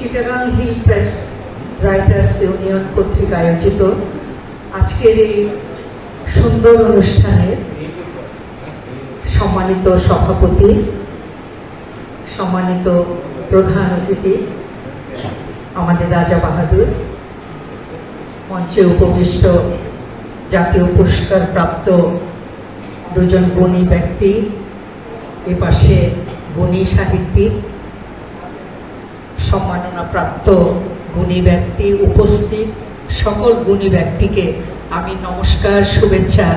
Chittagong hill press writers union কর্তৃক আয়োজিত আজকের এই সুন্দর অনুষ্ঠানের সম্মানিত সভাপতি, সম্মানিত প্রধান অতিথি, আমাদের রাজা বাহাদুর, মঞ্চে উপবিষ্ট জাতীয় পুরস্কার প্রাপ্ত দুজন গুণী ব্যক্তি এ পাশে গুণী সাহিত্যিক সম্মাননা প্রাপ্ত গুণী ব্যক্তি উপস্থিত। সকল গুণী ব্যক্তিকে আমি নমস্কার, শুভেচ্ছা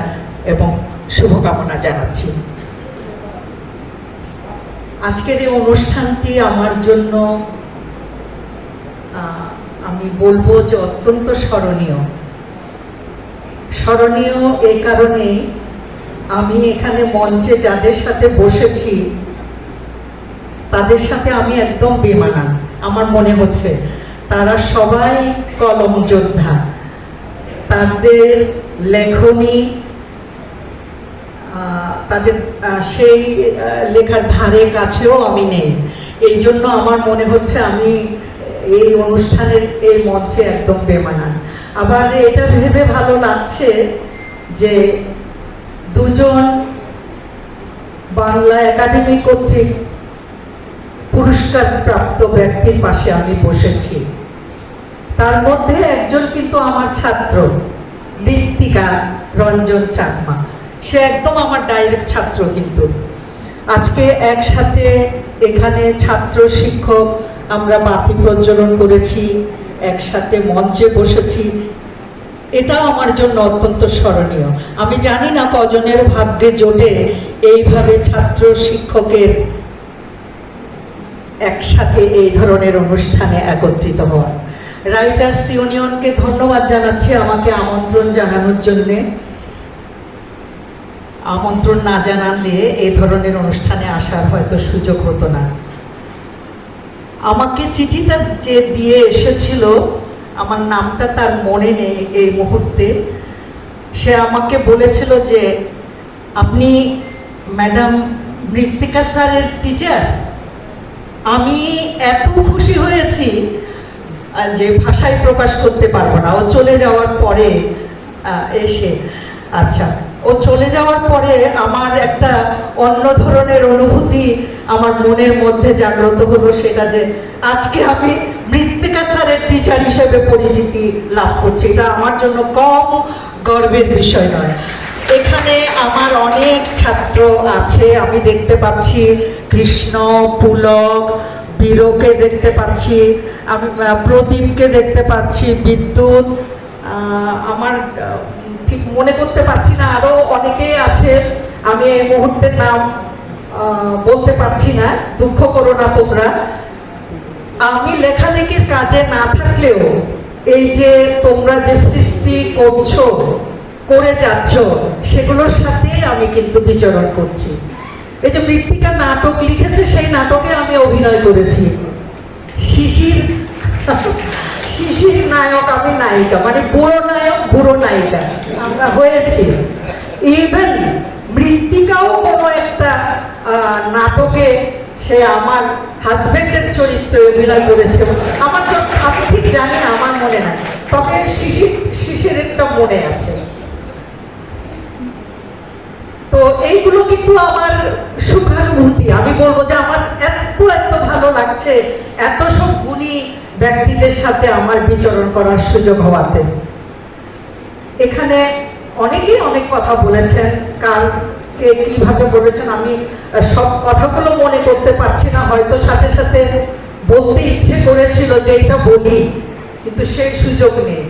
এবং শুভকামনা জানাচ্ছি। আজকের এই অনুষ্ঠানটি আমার জন্য আমি বলব যে অত্যন্ত স্মরণীয়। স্মরণীয় এই কারণে আমি এখানে মঞ্চে যাদের সাথে বসেছি, তাদের সাথে আমি একদম বেমানান। আমার মনে হচ্ছে, তারা সবাই কলম যোদ্ধা। তাদের লেখনী তাদের সেই লেখার ধারে কাছেও আমি নেই। এই জন্য আমার মনে হচ্ছে আমি এই অনুষ্ঠানের, এই মঞ্চে একদম বেমানান। আবার এটা ভেবে ভালো লাগছে যে দুজন বাংলা একাডেমি কর্তৃক পুরস্কার প্রাপ্ত ব্যক্তির পাশে আমি বসেছি। তার মধ্যে একজন কিন্তু আমার ছাত্র মৃত্তিকা রঞ্জন চাকমা। সে একদম আমার ডাইরেক্ট ছাত্র কিন্তু। আজকে একসাথে এখানে ছাত্র, শিক্ষক আমরা বাতি প্রজ্বলন করেছি, একসাথে মঞ্চে বসেছি। এটাও আমার জন্য অত্যন্ত স্মরণীয়। আমি জানি না কজনের ভাগ্যে জোটে এইভাবে ছাত্র, শিক্ষকের একসাথে এই ধরনের অনুষ্ঠানে একত্রিত হওয়া রাইটার্স ইউনিয়নকে ধন্যবাদ জানাচ্ছি আমাকে আমন্ত্রণ জানানোর জন্যে। আমন্ত্রণ না জানালে এই ধরনের অনুষ্ঠানে আসার হয়তো সুযোগ হতো না। আমাকে চিঠিটা যে দিয়ে এসেছিল, আমার নামটা তার মনে নেই এই মুহূর্তে। সে আমাকে বলেছিল যে, আপনি ম্যাডাম মৃত্তিকা স্যারের টিচার আমি এত খুশি হয়েছি যে ভাষায় প্রকাশ করতে পারব না। ও চলে যাওয়ার পরে এসে আচ্ছা ও চলে যাওয়ার পরে আমার একটা অন্য ধরনের অনুভূতি আমার মনের মধ্যে জাগ্রত হলো সেটা যে আজকে আমি মৃত্তিকা স্যারের টিচার হিসেবে পরিচিতি লাভ করছি। এটা আমার জন্য কম গর্বের বিষয় নয়। এখানে আমার অনেক ছাত্র আছে। আমি দেখতে পাচ্ছি কৃষ্ণ, পুলক, বীরকে দেখতে পাচ্ছি, আমি প্রদীপকে দেখতে পাচ্ছি, বিদ্যুৎ আমার ঠিক মনে করতে পারছি না আরও অনেকেই আছে। আমি এই মুহূর্তে নাম বলতে পারছি না, দুঃখ করো না তোমরা। আমি লেখালেখির কাজে না থাকলেও এই যে তোমরা যে সৃষ্টি করছ করে যাচ্ছ, সেগুলোর সাথে আমি কিন্তু বিচরণ করছি। এই যে মৃত্তিকা নাটক লিখেছে, সেই নাটকে আমি অভিনয় করেছি। শিশির শিশির নায়ক আমি নায়িকা মানে বুড়ো নায়ক, বুড়ো নায়িকা। আমরা হয়েছি। ইভেন মৃত্তিকাও কোনো একটা নাটকে সে আমার হাজবেন্ডের চরিত্রে অভিনয় করেছে। আমার জন্য আমি ঠিক জানি না, আমার মনে নাই। তবে শিশির শিশিরেরটা মনে আছে তো এইগুলো কিন্তু আমার সুখানুভূতি, আমি বলব যে আমার এত এত ভালো লাগছে, এত সব গুণী ব্যক্তিদের সাথে আমার বিচরণ করার সুযোগ হওয়াতে। এখানে অনেকেই অনেক কথা বলেছেন কীভাবে বলেছেন, আমি সব কথাগুলো মনে করতে পারছি না, হয়তো সাথে সাথে বলতে ইচ্ছে করেছিল যে এটা বলি, কিন্তু সেই সুযোগ নেই।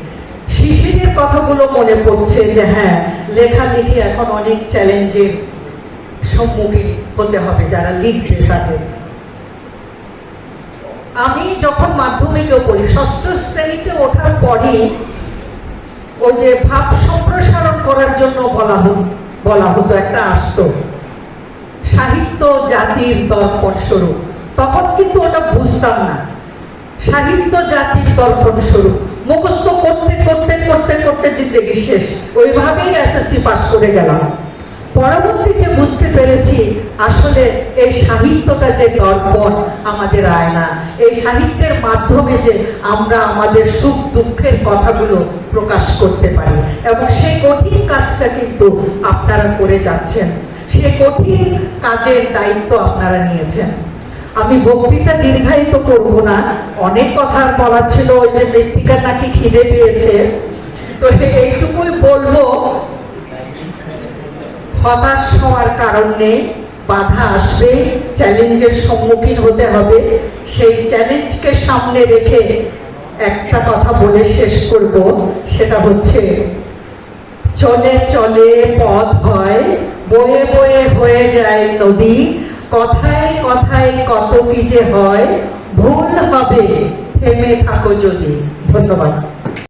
শিশিরের কথাগুলো মনে পড়ছে যে হ্যাঁ লেখালেখি এখন অনেক চ্যালেঞ্জের সম্মুখীন হতে হবে, যারা লিখবে তাদের। আমি যখন মাধ্যমিকে পড়ি, ষষ্ঠ শ্রেণীতে ওঠার পরই ওই যে ভাব সম্প্রসারণ করার জন্য বলা হতো বলা হতো একটা আসত সাহিত্য জাতির দর্পণ স্বরূপ তখন কিন্তু ওটা বুঝতাম না। সাহিত্য জাতির দর্পণ স্বরূপ মুখস্থ করতে করতে করতে করতে জিন্দগি শেষ। ওইভাবেই এসএসসি পাস করে গেলাম। পরবর্তীতে পেরেছি। আসলে এই সাহিত্যটা যে দর্পণ আমাদের আয়না, এই সাহিত্যের মাধ্যমে যে আমরা আমাদের সুখ দুঃখের কথাগুলো প্রকাশ করতে পারি। এবং সেই কঠিন কাজটা কিন্তু আপনারা করে যাচ্ছেন। সেই কঠিন কাজের দায়িত্ব আপনারা নিয়েছেন। আমি বক্তৃতা দীর্ঘায়িত করব না। অনেক কথা বলা ছিল, ওই যে মৃত্তিকার নাকি খিদে পেয়েছে। তো এইটুকুই বলব হতাশ হওয়ার কারণে বাধা আসবে, চ্যালেঞ্জের সম্মুখীন হতে হবে। সেই চ্যালেঞ্জকে সামনে রেখে একটা কথা বলে শেষ করব, সেটা হচ্ছে, চলে চলে পথ হয়, বয়ে বয়ে হয়ে যায় নদী, কথায় কথায় কত কি যে হয়, ভুল হবে, থেমে থাকো যদি। ধন্যবাদ।